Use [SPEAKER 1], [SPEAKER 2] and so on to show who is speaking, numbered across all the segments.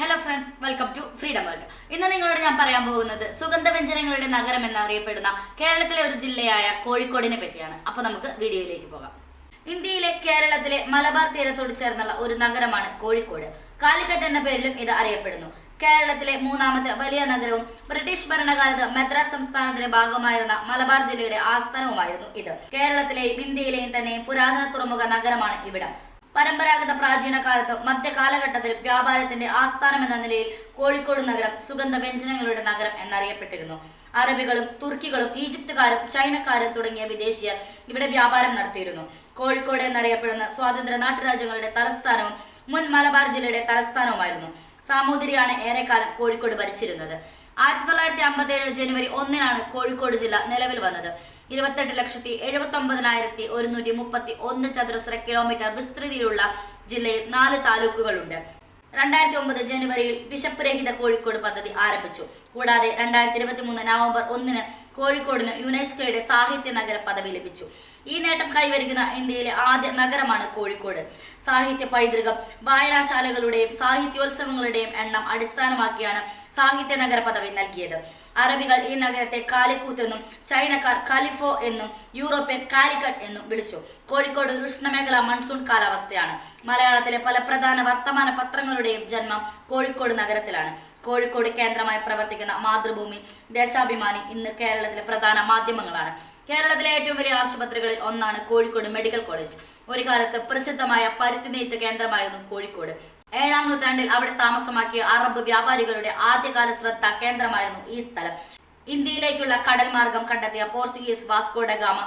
[SPEAKER 1] Hello friends welcome to freedom world ഇന്ന് നിങ്ങളോട് ഞാൻ പറയാൻ പോകുന്നത് സുഗന്ധവ്യഞ്ജനങ്ങളുടെ നഗരം എന്നറിയപ്പെടുന്ന കേരളത്തിലെ ഒരു ജില്ലയായ കോഴിക്കോടിനെ പറ്റിയാണ്. അപ്പോൾ നമുക്ക് വീഡിയോയിലേക്ക് പോകാം. ഇന്ത്യയിലെ കേരളത്തിലെ മലബാർ തീരത്തോട് ചേർന്നുള്ള ഒരു നഗരമാണ് കോഴിക്കോട്. കാലിക്കറ്റ് എന്ന പേരിലും ഇത് അറിയപ്പെടുന്നു. കേരളത്തിലെ മൂന്നാമത്തെ വലിയ നഗരവും ബ്രിട്ടീഷ് ഭരണകാലത്ത് മദ്രാസ് സംസ്ഥാനത്തിന്റെ ഭാഗമായിരുന്ന മലബാർ ജില്ലയുടെ ആസ്ഥാനവുമായിരുന്നു ഇത്. കേരളത്തിലെയും ഇന്ത്യയിലെയും തന്നെ പുരാതന തുറമുഖ നഗരമാണ് ഇവിടം. പരമ്പരാഗത പ്രാചീന കാലത്ത് മധ്യകാലഘട്ടത്തിൽ വ്യാപാരത്തിന്റെ ആസ്ഥാനം എന്ന നിലയിൽ കോഴിക്കോട് നഗരം സുഗന്ധ വ്യഞ്ജനങ്ങളുടെ നഗരം എന്നറിയപ്പെട്ടിരുന്നു. അറബികളും തുർക്കികളും ഈജിപ്തുകാരും ചൈനക്കാരും തുടങ്ങിയ വിദേശീയർ ഇവിടെ വ്യാപാരം നടത്തിയിരുന്നു. കോഴിക്കോട് എന്നറിയപ്പെടുന്ന സ്വാതന്ത്ര്യ നാട്ടുരാജ്യങ്ങളുടെ തലസ്ഥാനവും മുൻ മലബാർ ജില്ലയുടെ തലസ്ഥാനവുമായിരുന്നു. സാമൂതിരിയാണ് ഏറെക്കാലം കോഴിക്കോട് ഭരിച്ചിരുന്നത്. ആയിരത്തി തൊള്ളായിരത്തി അമ്പത്തി ഏഴ് ജനുവരി ഒന്നിനാണ് കോഴിക്കോട് ജില്ല നിലവിൽ വന്നത്. ഇരുപത്തെട്ട് ലക്ഷത്തി എഴുപത്തി ഒമ്പതിനായിരത്തി ഒരുന്നൂറ്റി മുപ്പത്തി ഒന്ന് ചതുരശ്ര കിലോമീറ്റർ വിസ്തൃതിയിലുള്ള ജില്ലയിൽ നാല് താലൂക്കുകളുണ്ട്. രണ്ടായിരത്തി ഒമ്പത് ജനുവരിയിൽ വിശപ്പ് രഹിത കോഴിക്കോട് പദ്ധതി ആരംഭിച്ചു. കൂടാതെ രണ്ടായിരത്തി ഇരുപത്തി മൂന്ന് നവംബർ ഒന്നിന് കോഴിക്കോടിന് യുനെസ്കോയുടെ സാഹിത്യ നഗര പദവി ലഭിച്ചു. ഈ നേട്ടം കൈവരിക്കുന്ന ഇന്ത്യയിലെ ആദ്യ നഗരമാണ് കോഴിക്കോട്. സാഹിത്യ പൈതൃകം വായനാശാലകളുടെയും സാഹിത്യോത്സവങ്ങളുടെയും എണ്ണം അടിസ്ഥാനമാക്കിയാണ് സാഹിത്യ നഗര പദവി നൽകിയത്. അറബികൾ ഈ നഗരത്തെ കാലിക്കൂത്ത് എന്നും ചൈനക്കാർ കാലിഫോ എന്നും യൂറോപ്യൻ കാലിക്കറ്റ് എന്നും വിളിച്ചു. കോഴിക്കോട് ഉഷ്ണമേഖല മൺസൂൺ കാലാവസ്ഥയാണ്. മലയാളത്തിലെ പല പ്രധാന വർത്തമാന പത്രങ്ങളുടെയും ജന്മം കോഴിക്കോട് നഗരത്തിലാണ്. കോഴിക്കോട് കേന്ദ്രമായി പ്രവർത്തിക്കുന്ന മാതൃഭൂമി ദേശാഭിമാനി ഇന്ന് കേരളത്തിലെ പ്രധാന മാധ്യമങ്ങളാണ്. കേരളത്തിലെ ഏറ്റവും വലിയ ആശുപത്രികളിൽ ഒന്നാണ് കോഴിക്കോട് മെഡിക്കൽ കോളേജ്. ഒരു കാലത്ത് പ്രസിദ്ധമായ പരുത്തി നെയ്ത്ത് കേന്ദ്രമായിരുന്നു കോഴിക്കോട്. ഏഴാം നൂറ്റാണ്ടിൽ അവിടെ താമസമാക്കിയ അറബ് വ്യാപാരികളുടെ ആദ്യകാല ശ്രദ്ധ കേന്ദ്രമായിരുന്നു ഈ സ്ഥലം. ഇന്ത്യയിലേക്കുള്ള കടൽ മാർഗം കണ്ടെത്തിയ പോർച്ചുഗീസ് വാസ്കോഡഗാമ ഗാമ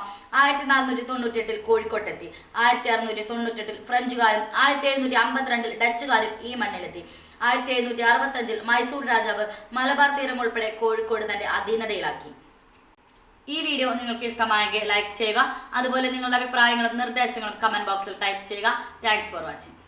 [SPEAKER 1] ആയിരത്തി നാനൂറ്റി തൊണ്ണൂറ്റെട്ടിൽ കോഴിക്കോട്ടെത്തി. ആയിരത്തി അറുന്നൂറ്റി തൊണ്ണൂറ്റെട്ടിൽ ഫ്രഞ്ചുകാരും ആയിരത്തി എഴുന്നൂറ്റി അമ്പത്തിരണ്ടിൽ ഡച്ചുകാരും ഈ മണ്ണിലെത്തി. ആയിരത്തി എഴുന്നൂറ്റി അറുപത്തഞ്ചിൽ മൈസൂർ രാജാവ് മലബാർ തീരം ഉൾപ്പെടെ കോഴിക്കോട് തന്റെ അധീനതയിലാക്കി. ഈ വീഡിയോ നിങ്ങൾക്ക് ഇഷ്ടമായെങ്കിൽ ലൈക്ക് ചെയ്യുക. അതുപോലെ നിങ്ങളുടെ അഭിപ്രായങ്ങളും നിർദ്ദേശങ്ങളും കമന്റ് ബോക്സിൽ ടൈപ്പ് ചെയ്യുക. Thanks for watching.